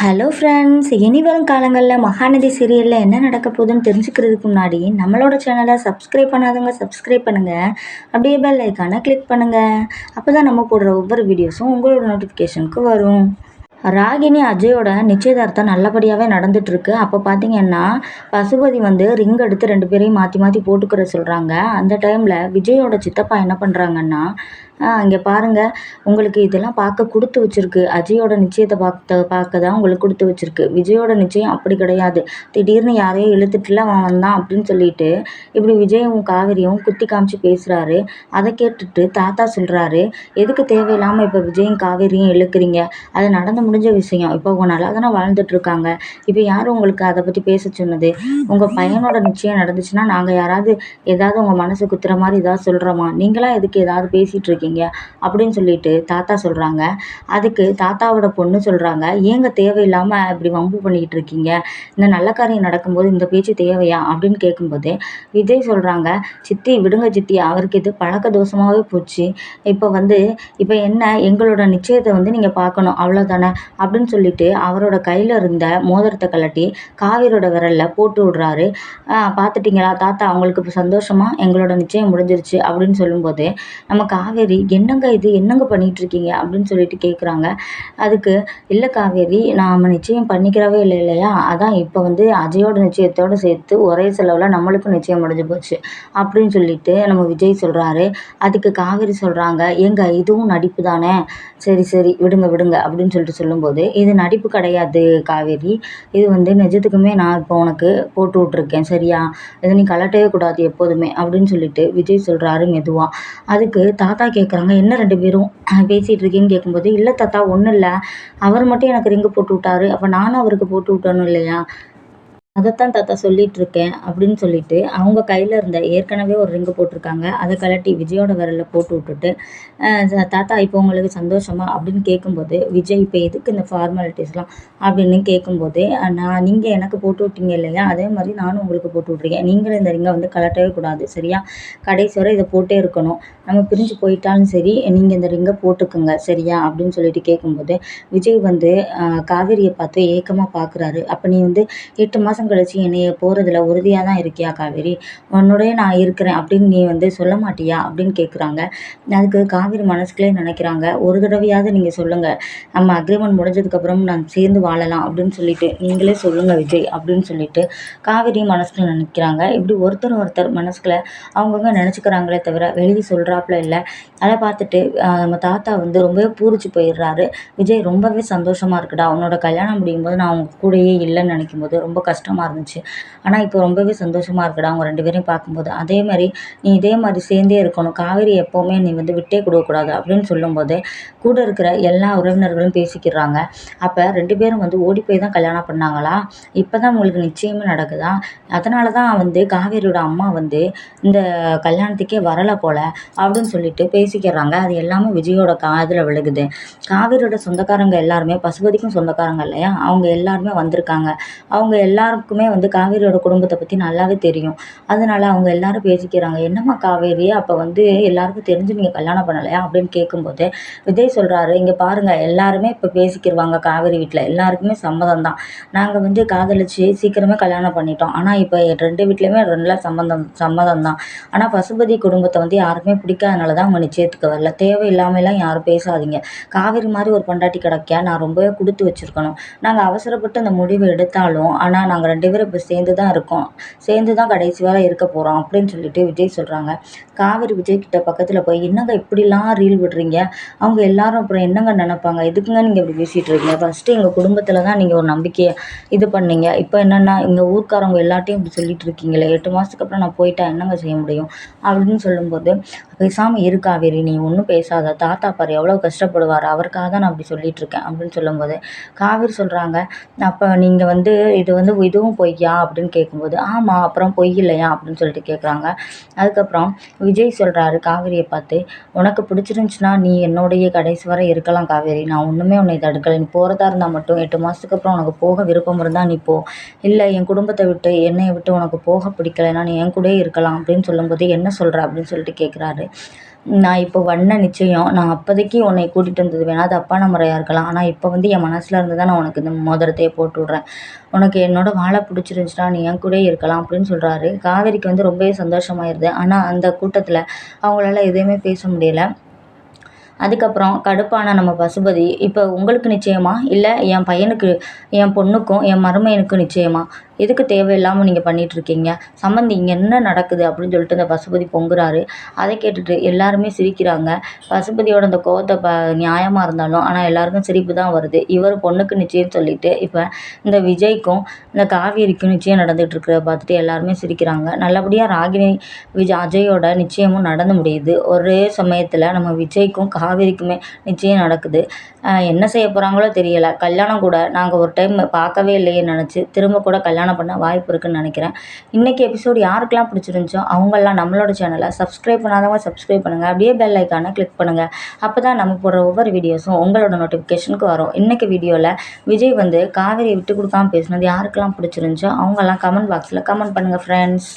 Hello friends இனி வரும் காலங்களில் மகாநதி சீரியலில் என்ன நடக்க போகுதுன்னு தெரிஞ்சுக்கிறதுக்கு முன்னாடி நம்மளோட சேனலை சப்ஸ்கிரைப் பண்ணாதவங்க சப்ஸ்கிரைப் பண்ணுங்கள் அப்படியே பெல் ஐக்கானை கிளிக் பண்ணுங்கள் அப்போ தான் நம்ம போடுற ஒவ்வொரு வீடியோஸும் உங்களோட நோட்டிஃபிகேஷனுக்கு வரும். ராகினி அஜயோட நிச்சயதார்த்தம் நல்லபடியாகவே நடந்துட்டுருக்கு. அப்போ பார்த்தீங்கன்னா பசுபதி வந்து ரிங் எடுத்து ரெண்டு பேரையும் மாற்றி மாற்றி போட்டுக்கிற சொல்கிறாங்க அந்த டைமில் விஜயோட சித்தப்பா என்ன பண்ணுறாங்கன்னா இங்கே பாருங்கள் உங்களுக்கு இதெல்லாம் பார்க்க கொடுத்து வச்சுருக்கு. அஜயோட நிச்சயத்தை பார்த்த பார்க்க தான் உங்களுக்கு கொடுத்து வச்சுருக்கு. விஜயோட நிச்சயம் அப்படி கிடையாது. திடீர்னு யாரையும் இழுத்துட்டுலாம் அவன் வந்தான் அப்படின்னு சொல்லிட்டு இப்படி விஜயும் காவிரியும் குத்தி காமிச்சு பேசுகிறாரு அதை கேட்டுட்டு தாத்தா சொல்கிறாரு எதுக்கு தேவையில்லாமல் இப்போ விஜயும் காவிரியும் இழுக்கிறீங்க? அது நடந்து முடிஞ்ச விஷயம். இப்போ உங்கள் நல்லா தானே வாழ்ந்துட்டுருக்காங்க இப்போ யார் உங்களுக்கு அதை பற்றி பேச சொன்னது? உங்கள் பையனோட நிச்சயம் நடந்துச்சுன்னா நாங்கள் யாராவது ஏதாவது உங்கள் மனசு குத்துற மாதிரி ஏதாவது சொல்கிறோமா நீங்களாம் எதுக்கு ஏதாவது பேசிகிட்டு இருக்கீங்க? அப்படின்னு சொல்லிட்டு தாத்தா சொல்கிறாங்க அதுக்கு தாத்தாவோட பொண்ணு சொல்கிறாங்க ஏங்க தேவையில்லாமல் இப்படி வம்பு பண்ணிக்கிட்டு இருக்கீங்க? இந்த நல்ல காரியம் நடக்கும்போது இந்த பேச்சு தேவையா? அப்படின்னு கேட்கும்போது விஜய் சொல்கிறாங்க சித்தி விடுங்க சித்தி அவருக்கு இது பழக்க தோஷமாகவே போச்சு. இப்போ வந்து இப்போ என்ன எங்களோட நிச்சயத்தை வந்து நீங்கள் பார்க்கணும் அவ்வளோதானே அப்படின்னு சொல்லிட்டு அவரோட கையில் இருந்த மோதிரத்தை கலட்டி காவிரோட விரலில் போட்டு விடுறாரு. பார்த்துட்டிங்களா தாத்தா? அவங்களுக்கு இப்போ சந்தோஷமாக எங்களோட நிச்சயம் முடிஞ்சிருச்சு. அப்படின்னு சொல்லும்போது நம்ம காவேரி என்னங்க இது? என்னங்க பண்ணிகிட்டு இருக்கீங்க அப்படின்னு சொல்லிட்டு கேட்குறாங்க அதுக்கு இல்லை காவேரி நாம் நிச்சயம் பண்ணிக்கிறவே இல்லை இல்லையா? அதான் இப்போ வந்து அஜயோட நிச்சயத்தோடு சேர்த்து ஒரே செலவில் நம்மளுக்கும் நிச்சயம் முடிஞ்சு போச்சு. அப்படின்னு சொல்லிட்டு நம்ம விஜய் சொல்கிறாரு அதுக்கு காவேரி சொல்கிறாங்க ஏங்க இதுவும் நடிப்பு தானே? சரி சரி விடுங்க விடுங்க அப்படின்னு சொல்லிட்டு சொல்லும்போது இது நடிப்பு கிடையாது காவேரி. இது வந்து நிஜத்துக்குமே நான் இப்போ உனக்கு போட்டு விட்ருக்கேன் சரியா? இதை நீ கலட்டவே கூடாது எப்போதுமே அப்படின்னு சொல்லிட்டு விஜய் சொல்கிறாரு மெதுவாக அதுக்கு தாத்தா கேட்குறாங்க என்ன ரெண்டு பேரும் பேசிகிட்டு இருக்கீங்கன்னு கேட்கும்போது இல்லை தாத்தா ஒன்றும் இல்லை. அவர் மட்டும் எனக்கு ரிங்கு போட்டு விட்டாரு. அப்போ நானும் அவருக்கு போட்டு விட்டணும் இல்லையா? அதைத்தான் தாத்தா சொல்லிகிட்ருக்கேன் அப்படின்னு சொல்லிட்டு அவங்க கையில் இருந்த ஏற்கனவே ஒரு ரிங்கு போட்டிருக்காங்க. அதை கழட்டி விஜயோட விரலில் போட்டு விட்டுட்டு தாத்தா இப்போ உங்களுக்கு சந்தோஷமா? அப்படின்னு கேட்கும்போது விஜய் இப்போ எதுக்கு இந்த ஃபார்மாலிட்டிஸ்லாம் அப்படின்னு கேட்கும்போது நான் நீங்கள் எனக்கு போட்டு விட்டீங்க இல்லையா? அதே மாதிரி நானும் உங்களுக்கு போட்டு விட்ருக்கேன் நீங்களும் இந்த ரிங்கை வந்து கலட்டவே கூடாது சரியா? கடைசி வரை இதை போட்டே இருக்கணும். நம்ம பிரிஞ்சு போயிட்டாலும் சரி நீங்கள் இந்த ரிங்கை போட்டுக்குங்க சரியா? அப்படின்னு சொல்லிட்டு கேட்கும்போது விஜய் வந்து காவேரியை பார்த்து ஏக்கமாக பார்க்குறாரு அப்போ நீ வந்து எட்டு மாதம் கழிச்சு என்னைய போகிறதுல உறுதியாக தான் இருக்கியா காவேரி? உன்னோடய நான் இருக்கிறேன் அப்படின்னு நீ வந்து சொல்ல மாட்டியா? அப்படின்னு கேட்குறாங்க அதுக்கு காவேரி மனசுக்குள்ளே நினைக்கிறாங்க. ஒரு தடவையாவது நீங்கள் சொல்லுங்கள் நம்ம அக்ரிமெண்ட் முடிஞ்சதுக்கப்புறம் நான் சேர்ந்து வாழலாம் அப்படின்னு சொல்லிட்டு நீங்களே சொல்லுங்கள் விஜய் அப்படின்னு சொல்லிட்டு காவேரி மனசுக்குள்ள நினைக்கிறாங்க. இப்படி ஒருத்தர் ஒருத்தர் மனசுக்குள்ள அவங்கவுங்க நினச்சிக்கிறாங்களே தவிர வெளியே சொல்கிறாப்புல இல்லை. அதை பார்த்துட்டு நம்ம தாத்தா வந்து ரொம்பவே பூரிச்சு போயிடுறாரு. விஜய் ரொம்பவே சந்தோஷமாக இருக்குடா. உன்னோட கல்யாணம் முடியும் போது நான் அவங்க கூடயே இல்லைன்னு நினைக்கும் போது ரொம்ப கஷ்டம் கஷ்டமாக இருந்துச்சு. ஆனால் இப்போ ரொம்பவே சந்தோஷமாக இருக்குடா அவங்க ரெண்டு பேரையும் பார்க்கும்போது. அதே மாதிரி நீ இதே மாதிரி சேர்ந்தே இருக்கணும். காவேரி எப்போவுமே நீ வந்து விட்டே கொடுக்கக்கூடாது அப்படின்னு சொல்லும்போது கூட இருக்கிற எல்லா உறவினர்களும் பேசிக்கிறாங்க. அப்போ ரெண்டு பேரும் வந்து ஓடி போய் தான் கல்யாணம் பண்ணாங்களா? இப்போ தான் உங்களுக்கு நிச்சயமே நடக்குதா? அதனால தான் வந்து காவேரியோட அம்மா வந்து இந்த கல்யாணத்துக்கே வரலை போல் அப்படின்னு சொல்லிட்டு பேசிக்கிறாங்க. அது எல்லாமே விஜயோட காதில் விழுகுது. காவேரியோட சொந்தக்காரங்க எல்லாருமே பசுபதிக்கும் சொந்தக்காரங்க இல்லையா? அவங்க எல்லாருமே வந்திருக்காங்க. அவங்க எல்லாரும் எல்லாருக்குமே வந்து காவேரியோட குடும்பத்தை பற்றி நல்லாவே தெரியும். அதனால அவங்க எல்லாரும் பேசிக்கிறாங்க. என்னம்மா காவேரி? அப்போ வந்து எல்லாருக்கும் தெரிஞ்சு நீங்கள் கல்யாணம் பண்ணலையா? அப்படின்னு கேட்கும்போது விஜய் சொல்கிறாரு இங்கே பாருங்கள் எல்லாருமே இப்போ பேசிக்கிடுவாங்க காவேரி வீட்டில் எல்லாருக்குமே சம்மதம் தான். நாங்கள் வந்து காதலிச்சு சீக்கிரமே கல்யாணம் பண்ணிட்டோம். ஆனால் இப்போ ரெண்டு வீட்லேயுமே ரெண்டுலாம் சம்மந்தம் சம்மதம் தான். ஆனால் பசுபதி குடும்பத்தை வந்து யாருக்குமே பிடிக்காதனால தான் அவங்க நிச்சயத்துக்கு வரல. தேவையில்லாமலாம் யாரும் பேசாதீங்க. காவேரி மாதிரி ஒரு பொண்டாட்டி கிடைக்க நான் ரொம்பவே கொடுத்து வச்சுருக்கணும். நாங்கள் அவசரப்பட்டு அந்த முடிவை எடுத்தாலும் ஆனால் நாங்கள் ரெண்டு பேரும் இப்போ சேர்ந்து தான் இருக்கோம். சேர்ந்து தான் கடைசி வரை இருக்க போகிறோம் அப்படின்னு சொல்லிட்டு விஜய் சொல்கிறாங்க காவேரி விஜய் கிட்ட பக்கத்தில் போய் என்னங்க இப்படிலாம் ரீல் விடுறீங்க? அவங்க எல்லாரும் அப்புறம் என்னங்க நினைப்பாங்க? எதுக்குங்க நீங்கள் இப்படி பேசிகிட்டு இருக்கீங்க? ஃபஸ்ட்டு எங்கள் குடும்பத்தில் தான் நீங்கள் ஒரு நம்பிக்கையை இது பண்ணீங்க. இப்போ என்னென்னா எங்கள் ஊர்க்காரவங்க எல்லாட்டையும் இப்படி சொல்லிட்டு இருக்கீங்களே. எட்டு மாதத்துக்கு அப்புறம் நான் போயிட்டா என்னங்க செய்ய முடியும்? அப்படின்னு சொல்லும்போது பேசாமல் இரு காவேரி நீ ஒன்றும் பேசாத. தாத்தா பாரு எவ்வளோ கஷ்டப்படுவார். அவருக்காக தான் நான் அப்படி சொல்லிட்டு இருக்கேன். அப்படின்னு சொல்லும்போது காவேரி சொல்கிறாங்க அப்போ நீங்கள் வந்து இது வந்து இது இதுவும் பொய்யா அப்படின்னு கேட்கும்போது ஆமாம் அப்புறம் பொய் இல்லையா அப்படின்னு சொல்லிட்டு கேட்குறாங்க அதுக்கப்புறம் விஜய் சொல்கிறாரு காவேரியை பார்த்து உனக்கு பிடிச்சிருந்துச்சின்னா நீ என்னோடைய கடைசி வரை இருக்கலாம் காவேரி. நான் ஒன்றுமே உன்னை தடுக்கலை நீ போகிறதா இருந்தால் மட்டும் எட்டு மாதத்துக்கு அப்புறம் உனக்கு போக விருப்பம் இருந்தால் நீ போ. இல்லை என் குடும்பத்தை விட்டு என்னையை விட்டு உனக்கு போக பிடிக்கலைன்னா நீ என் கூட இருக்கலாம். அப்படின்னு சொல்லும்போது என்ன சொல்கிற அப்படின்னு சொல்லிட்டு கேட்குறாரு நான் இப்போ பண்ண நிச்சயம். நான் அப்போதைக்கு உன்னை கூட்டிகிட்டு வந்தது வேணால் தப்பான முறையாக இருக்கலாம். ஆனால் இப்போ வந்து என் மனசில் இருந்து தான் நான் உனக்கு இந்த மோதிரத்தையே போட்டு விட்றேன். உனக்கு என்னோட வாழை பிடிச்சிருந்துச்சுன்னா நீ என் கூடயே இருக்கலாம் அப்படின்னு சொல்கிறாரு காவேரிக்கு வந்து ரொம்பவே சந்தோஷமாயிருது. ஆனால் அந்த கூட்டத்தில் அவங்களால எதுவுமே பேச முடியல. அதுக்கப்புறம் கடுப்பான நம்ம பசுபதி இப்போ உங்களுக்கு நிச்சயமா? இல்லை என் பையனுக்கு என் பொண்ணுக்கும் என் மருமையனுக்கும் நிச்சயமா? எதுக்கு தேவையில்லாமல் நீங்கள் பண்ணிகிட்ருக்கீங்க சம்மந்தி இங்கே என்ன நடக்குது? அப்படின்னு சொல்லிட்டு இந்த பசுபதி பொங்குறாரு. அதை கேட்டுட்டு எல்லாருமே சிரிக்கிறாங்க. பசுபதியோட அந்த கோவத்தை ப நியாயமாக இருந்தாலும் ஆனால் எல்லாருக்கும் சிரிப்பு தான் வருது. இவர் பொண்ணுக்கு நிச்சயம் சொல்லிட்டு இப்போ இந்த விஜய்க்கும் இந்த காவேரிக்கும் நிச்சயம் நடந்துகிட்ருக்குற பார்த்துட்டு எல்லாருமே சிரிக்கிறாங்க. நல்லபடியாக ராகினி விஜய் அஜயோட நிச்சயமும் நடந்து முடியுது. ஒரே சமயத்தில் நம்ம விஜய்க்கும் காவேரிக்குமே நிச்சயம் நடக்குது. என்ன செய்ய போகிறாங்களோ தெரியலை. கல்யாணம் கூட நாங்கள் ஒரு டைம் பார்க்கவே இல்லையேன்னு நினச்சி திரும்ப கூட கல்யாணம் பண்ண வாய்ப்பு இருக்குதுன்னு நினைக்கிறேன். இன்றைக்கி எபிசோடு யாருக்கெல்லாம் பிடிச்சிருந்துச்சோ அவங்கெல்லாம் நம்மளோட சேனலை சப்ஸ்கிரைப் பண்ணாதவங்க சப்ஸ்கிரைப் பண்ணுங்கள் அப்படியே பெல் ஐக்கானை கிளிக் பண்ணுங்கள் அப்போ தான் நம்ம போடுற ஒவ்வொரு வீடியோஸும் உங்களோட நோட்டிஃபிகேஷனுக்கு வரும். இன்றைக்கி வீடியோவில் விஜய் வந்து காவேரியை விட்டு கொடுக்காம பேசினது யாருக்கெல்லாம் பிடிச்சிருந்துச்சோ அவங்கெல்லாம் கமெண்ட் பாக்ஸில் கமெண்ட் பண்ணுங்கள் ஃப்ரெண்ட்ஸ்